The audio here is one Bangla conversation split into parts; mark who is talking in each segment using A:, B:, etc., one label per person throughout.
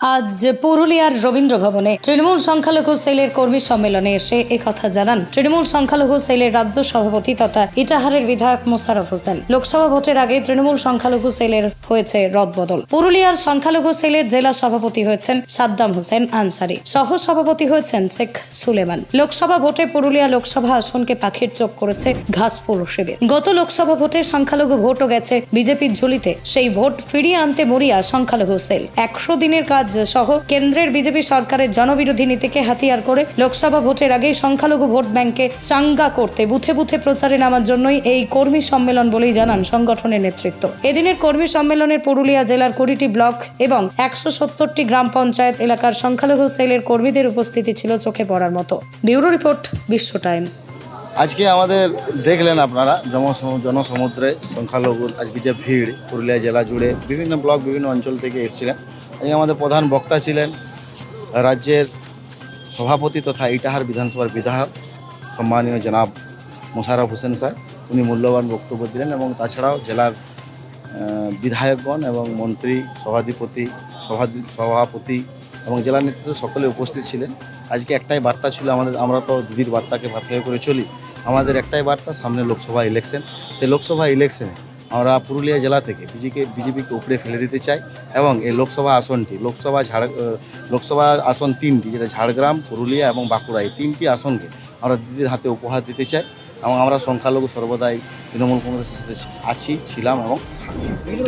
A: আজ পুরুলিয়ার রবীন্দ্র ভবনে তৃণমূল সংখ্যালঘু সেলের কর্মী সম্মেলনে এসে একথা জানান তৃণমূল সংখ্যালঘু সেলের রাজ্য সভাপতি তথা ইটাহারের বিধায়ক মোশারফ হোসেন। লোকসভা ভোটের আগে তৃণমূল সংখ্যালঘু সেলের হয়েছে রদবদল। পুরুলিয়ার সংখ্যালঘু সেলের জেলা সভাপতি হয়েছেন সাদ্দাম হোসেন আনসারি। সহ সভাপতি হয়েছেন শেখ সুলেমান। লোকসভা ভোটে পুরুলিয়া লোকসভা আসনকে পাখির চোখ করেছে ঘাসপুর শিবির। গত লোকসভা ভোটে সংখ্যালঘু ভোটও গেছে বিজেপির ঝুলিতে। সেই ভোট ফিরিয়ে আনতে মরিয়া সংখ্যালঘু সেল। একশো দিনের কাজ সহ কেন্দ্রের বিজেপি সরকারের জনবিরোধী নীতিকে হাতিয়ার করে লোকসভা ভোটের আগেই সংখ্যালঘু ভোট ব্যাংকে চাঙ্গা করতে বুথে বুথে প্রচারে নামার জন্যই এই কর্মী সম্মেলন বলেই জানান সংগঠনের নেতৃত্ব। এদিনের কর্মী সম্মেলনের পুরুলিয়া জেলার কুড়িটি ব্লক এবং একশো সত্তরটি গ্রাম পঞ্চায়েত এলাকার সংখ্যালঘু সেলের কর্মীদের উপস্থিতি ছিল চোখে পড়ার মতো। Bureau report, Biswa Times.
B: আজকে আমাদের দেখলেন আপনারা জনসম- জনসমুদ্রে সংখ্যালঘুর আজকে যে ভিড় পুরুলিয়া জেলা জুড়ে বিভিন্ন ব্লক, বিভিন্ন অঞ্চল থেকে এসেছিলেন। আজকে আমাদের প্রধান বক্তা ছিলেন রাজ্যের সভাপতি তথা ইটাহার বিধানসভার বিধায়ক সম্মানীয় জনাব মোশারফ হোসেন স্যার। উনি মূল্যবান বক্তব্য দিলেন এবং তাছাড়াও জেলার বিধায়কগণ এবং মন্ত্রী, সভাধিপতি, সভাধি, সভাপতি এবং জেলা নেতৃত্ব সকলে উপস্থিত ছিলেন। আজকে একটাই বার্তা ছিল আমাদের, আমরা তো দিদির বার্তাকে ভাতৃ করে চলি। আমাদের একটাই বার্তা, সামনে লোকসভা ইলেকশন। সেই লোকসভা ইলেকশনে আমরা পুরুলিয়া জেলা থেকে বিজেকে বিজেপিকে উপরে ফেলে দিতে চাই এবং এই লোকসভা আসনটি, লোকসভা ঝাড় লোকসভা আসন তিনটি, যেটা ঝাড়গ্রাম, পুরুলিয়া এবং বাঁকুড়া, এই তিনটি আসনকে আমরা দিদির হাতে উপহার দিতে চাই এবং আমরা সংখ্যালঘু সর্বদাই তৃণমূল কংগ্রেসের সাথে আছি, ছিলাম এবং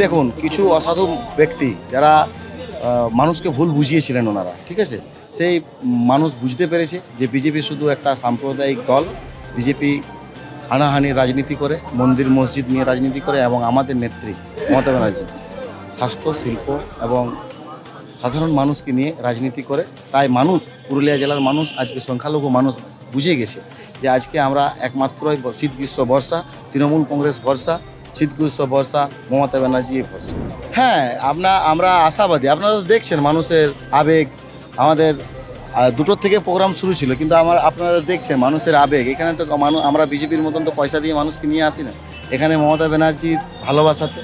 B: দেখুন, কিছু অসাধু ব্যক্তি যারা মানুষকে ভুল বুঝিয়েছিলেন ওনারা, ঠিক আছে? সেই মানুষ বুঝতে পেরেছে যে বিজেপি শুধু একটা সাম্প্রদায়িক দল, বিজেপি হানাহানি রাজনীতি করে, মন্দির মসজিদ নিয়ে রাজনীতি করে এবং আমাদের নেত্রী মমতা ব্যানার্জি স্বাস্থ্য, শিল্প এবং সাধারণ মানুষকে নিয়ে রাজনীতি করে। তাই মানুষ, পুরুলিয়া জেলার মানুষ, আজকে সংখ্যালঘু মানুষ বুঝে গেছে যে আজকে আমরা একমাত্রই শীত গ্রীষ্ম বর্ষা তৃণমূল কংগ্রেস ভরসা, শীত গ্রীষ্ম ভরসা, মমতা ব্যানার্জি ভরসা। হ্যাঁ আপনা আমরা আশাবাদী। আপনারা তো দেখছেন মানুষের আবেগ, আমাদের দুটোর থেকে প্রোগ্রাম শুরু ছিল, কিন্তু আমার আপনারা দেখছেন মানুষের আবেগ। এখানে তো মানুষ আমরা বিজেপির মতন তো পয়সা দিয়ে মানুষকে নিয়ে আসি না। এখানে মমতা ব্যানার্জির ভালোবাসাতে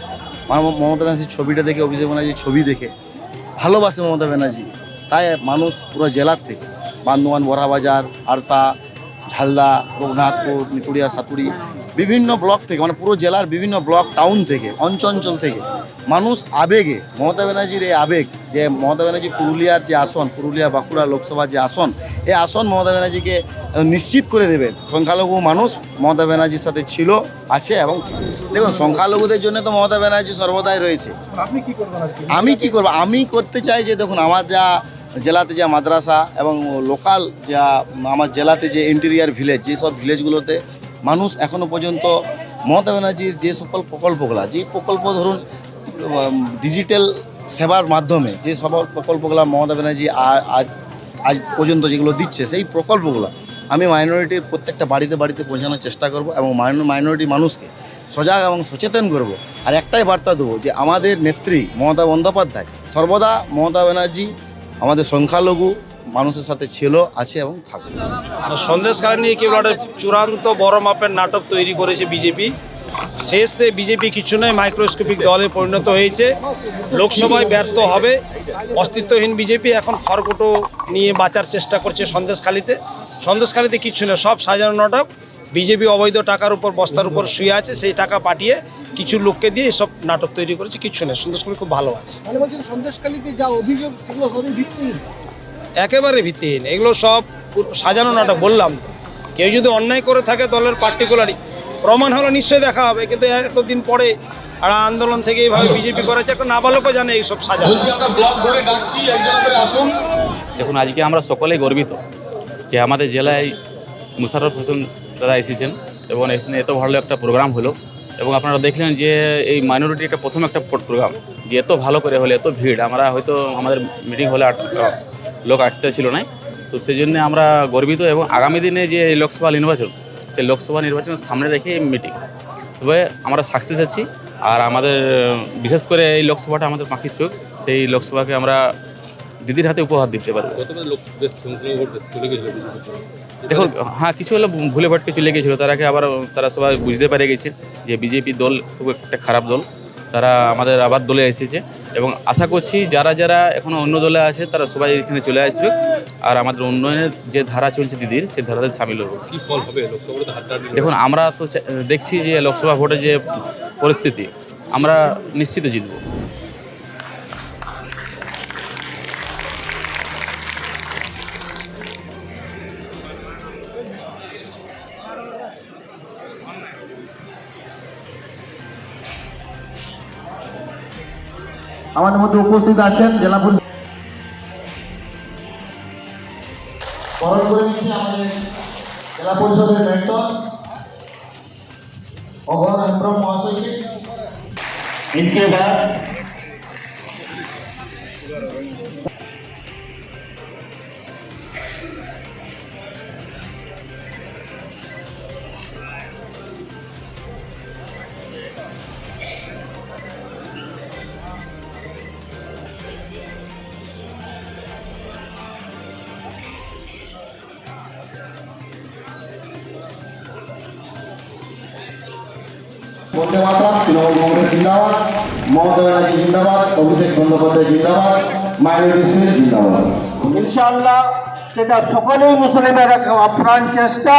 B: মমতা ব্যানার্জির ছবিটা দেখে, অভিষেক ব্যানার্জির ছবি দেখে ভালোবাসে মমতা ব্যানার্জি। তাই মানুষ পুরো জেলার থেকে বান্দোয়ান বড়াবাজার আরসা ঝালদা, রঘুনাথপুর নিতুড়িয়া সাতুরি, বিভিন্ন ব্লক থেকে মানে পুরো জেলার বিভিন্ন ব্লক, টাউন থেকে অঞ্চল থেকে মানুষ আবেগে, মমতা ব্যানার্জির এই আবেগ যে মমতা ব্যানার্জি পুরুলিয়ার যে আসন পুরুলিয়া বাঁকুড়া লোকসভার যে আসন এই আসন মমতা ব্যানার্জিকে নিশ্চিত করে দেবেন সংখ্যালঘু মানুষ মমতা ব্যানার্জির সাথে ছিল আছে এবং দেখুন সংখ্যালঘুদের জন্য তো মমতা ব্যানার্জি সর্বদাই রয়েছে। আমি কি করব? আমি করতে চাই যে দেখুন আমার যা জেলাতে যা মাদ্রাসা এবং লোকাল যা আমার জেলাতে যে ইন্টেরিয়ার ভিলেজ যেসব ভিলেজগুলোতে মানুষ এখনও পর্যন্ত মমতা ব্যানার্জির যে সকল প্রকল্পগুলো যে প্রকল্প ধরুন ডিজিটাল সেবার মাধ্যমে যে সকল প্রকল্পগুলো মমতা ব্যানার্জি আজ আজ পর্যন্ত যেগুলো দিচ্ছে, সেই প্রকল্পগুলো আমি মাইনরিটির প্রত্যেকটা বাড়িতে বাড়িতে পৌঁছানোর চেষ্টা করব এবং মাইনরিটি মানুষকে সজাগ এবং সচেতন করব। আর একটাই বার্তা দেবো যে আমাদের নেত্রী মমতা বন্দ্যোপাধ্যায় সর্বদা মমতা ব্যানার্জি আমাদের সংখ্যালঘু মানুষের সাথে ছিল, আছে এবং থাকবে
C: আর সন্দেশখালী নিয়ে কেউ একটা চূড়ান্ত বড় মাপের নাটক তৈরি করেছে বিজেপি। শেষে বিজেপি কিছু নয় মাইক্রোস্কোপিক দলে পরিণত হয়েছে। লোকসভায় ব্যর্থ হবে। অস্তিত্বহীন বিজেপি এখন খড়কুটো নিয়ে বাঁচার চেষ্টা করছে সন্দেশখালিতে। সন্দেশখালিতে কিছু নয় সব সাজানো নাটক বিজেপি অবৈধ টাকার উপর বস্তার উপর শুয়ে আছে সেই টাকা পাঠিয়ে কিছু লোককে দিয়ে এসব নাটক তৈরি করেছে কিছু নয়। সন্দেশখালি খুব ভালো আছে। একেবারে ভিত্তিহীন। এগুলো সব সাজানো নাটক বললাম তো। কেউ যদি অন্যায় করে থাকে দলের পার্টিকুলারই প্রমাণ হলো নিশ্চয়ই দেখা হবে কিন্তু এতদিন পরে আর আন্দোলন থেকে এইভাবে বিজেপি করেছে একটা নাবালকও জানে এইসব সাজানো
D: দেখুন আজকে আমরা সকলেই গর্বিত যে আমাদের জেলায় মুশারফ হোসেন দাদা এসেছেন এবং এখানে এত ভালো একটা প্রোগ্রাম হলো। এবং আপনারা দেখলেন যে এই মাইনরিটি একটা প্রথম একটা প্রোগ্রাম যে এত ভালো করে হলে এত ভিড়। আমরা হয়তো আমাদের মিটিং হলে আট- লোক আটতে ছিল না তো সেই জন্য আমরা গর্বিত এবং আগামী দিনে যে লোকসভা নির্বাচন সেই লোকসভা নির্বাচন সামনে রেখে এই মিটিং তবে আমরা সাকসেস আছি আর আমাদের বিশেষ করে এই লোকসভাটা আমাদের পাখির চোখ সেই লোকসভাকে আমরা দিদির হাতে উপহার দিতে পারব। দেখুন হ্যাঁ কিছু হলো ভুলে ভটকে চলে গেছিল তারাকে আবার তারা সবাই বুঝতে পেরে গেছে যে বিজেপি দল খুব একটা খারাপ দল। তারা আমাদের আবার দলে এসেছে। এবং আশা করছি যারা যারা এখনও অন্য দলে আছে তারা সবাই এখানে চলে আসবে। আর আমাদের উন্নয়নের যে ধারা চলছে দিদির সেই ধারাতে সামিল হবে।
E: কি ফল হবে লোকসভাতে হাড্ডাহাড্ডি
D: দেখুন আমরা তো দেখছি যে লোকসভা ভোটের যে পরিস্থিতি আমরা নিশ্চিত জিতব।
F: আমাদের মধ্যে উপস্থিত আছেন জেলা পরিষদ
B: বরণ করে নিচ্ছি আমাদের জেলা পরিষদের মেন্টর অভয় হেমব্রম মহাশয়কে
G: इनके बाद
B: বন্দে মাতা তৃণমূল কংগ্রেস জিন্দাবাদ মমতা ব্যানার্জি জিন্দাবাদ অভিষেক বন্দ্যোপাধ্যায় জিন্দাবাদ মাইনরিটি সেল জিন্দাবাদ।
F: ইনশাআল্লাহ সেটা সকলেই মুসলিমের আপ্রাণ চেষ্টা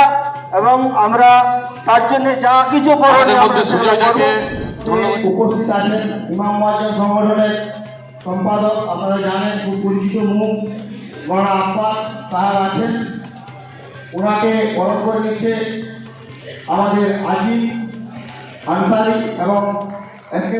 F: এবং আমরা তার জন্য যা কিছু
B: উপস্থিত আছেন ইমাম মহাজন সংগঠনের সম্পাদক আপনারা জানেন খুব পরিচিত মুখ গণা আব্বাস সাহেব আছেন। ওনাকে বরণ করে নিচ্ছে আমাদের আজিজ আনসারি এবং এস কে